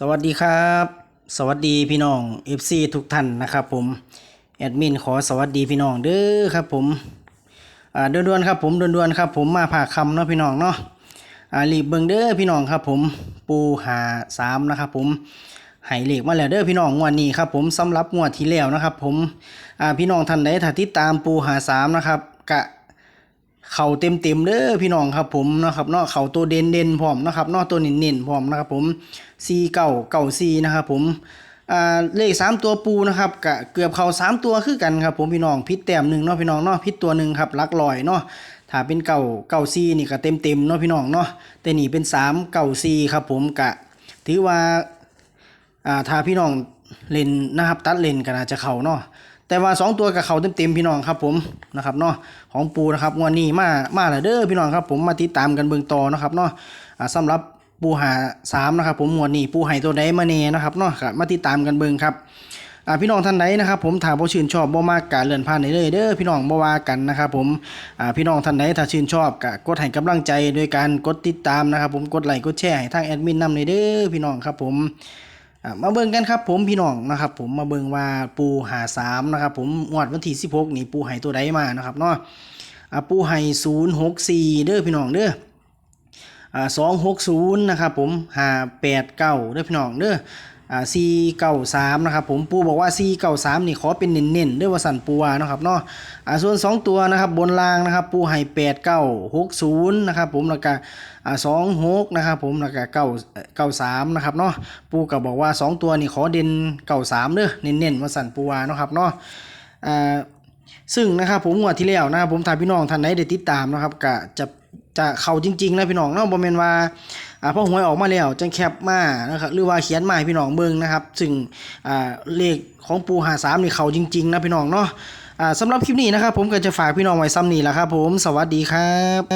สวัสดีครับ สวัสดีพี่น้อง FC ทุกท่านนะครับผมแอดมินขอสวัสดีพี่น้องเด้อครับผมอ่าด่วนๆครับผมด่วนๆครับผมมาผ่าคำเนาะพี่น้องเนาะอ่ารีบเบิ่งเด้อพี่น้องครับผมปูหาสามนะครับผมให้เลขมาแล้วเด้อพี่น้องงวดนี้ครับผมสำหรับงวดที่แล้วนะครับผมอ่าพี่น้องท่านใดถ้าติดตามปูหาสามนะครับกะ เข่าเต็มเต็มๆเด้อพี่น้องครับผมนะครับเนาะเข่าตัวเด่นเด่นๆพร้อมนะครับเนาะตัวเน้นเน้นๆพร้อมนะครับผมซีเก่าเก่าซีนะครับผมอ่าเลขสามตัวปูนะครับกะเกือบเข่าสามตัวคือกันครับผมพี่น้องพิษแต้มหนึ่งเนาะพี่น้องเนาะพิษตัวหนึ่งครับลักลอยเนาะถ้าเป็นเก่าเก่าซีนี่ก็เต็มเต็มๆเนาะพี่น้องเนาะแต่นี่เป็นสามเก่าซีครับผมกะถือว่าอ่าถ้าพี่น้องเล่นนะครับตัดเล่นก็น่าจะเข่าเนาะ แต่ว่าสองตัวกับเขาเต็มๆพี่น้องครับผมนะครับเนาะของปูนะครับงวดนี้มามาแล้วเด้อพี่น้องครับผมมาติดตามกันเบิ่งต่อนะครับเนาะอ่าสำหรับปูหาสามนะครับผมงวดนี้ปูไห้ตัวใดมาเน่นะครับเนาะมาติดตามกันเบิ่งครับพี่น้องท่านใดนะครับผมถ้าบ่ชื่นชอบบ่มากกะเลื่อนผ่านได้เลยเด้อพี่น้องบ่ว่ากันนะครับผมพี่น้องท่านใดถ้าชื่นชอบก็กดให้กำลังใจโดยการกดติดตามนะครับผมกดไลค์กดแชร์ให้ทางแอดมินนำเลยเด้อพี่น้องครับผม มาเบิ่งกันครับผมพี่น้องนะครับ ผมมาเบิ่งว่าปูหาสามนะครับผมงวดวันที่สิบหกนี่ปูไห้ตัวใดมานะครับเนาะอะปูไห้064เด้อพี่น้องเด้อสองหกศูนย์นะครับผมหาแปดเก้าเด้อพี่น้องเด้อ อ่า493นะครับผมปูบอกว่า493นี่ขอเป็นเน้นๆเด้อว่าสันปูวานะครับเนาะอ่าส่วน 2 ตัวนะครับบนล่างนะครับปูไห้8960นะครับผมแล้วก็อ่า26นะครับผมแล้วก็9 93นะครับเนาะปูก็บอกว่า 2 ตัวนี่ขอเด่นเก่าสามเด้อเน้นๆว่าสันปูวานะครับเนาะอ่าซึ่งนะครับผมงวดที่แล้วนะครับผมถ้าพี่น้องท่านใดได้ติดตามนะครับก็จะจะเข้าจริงๆนะพี่น้องเนาะบ่แม่นว่า อ่าพอหวยออกมาแล้วจังแคปมานะครับหรือว่าเขียนมาให้พี่น้องเบิ่งนะครับ ซึ่งอ่าเลขของปูหาสามนี่เขาจริงๆนะพี่น้องเนาะอ่าสำหรับคลิปนี้นะครับผมก็จะฝากพี่น้องไว้ซ้ำนี้แหละครับผมสวัสดีครับ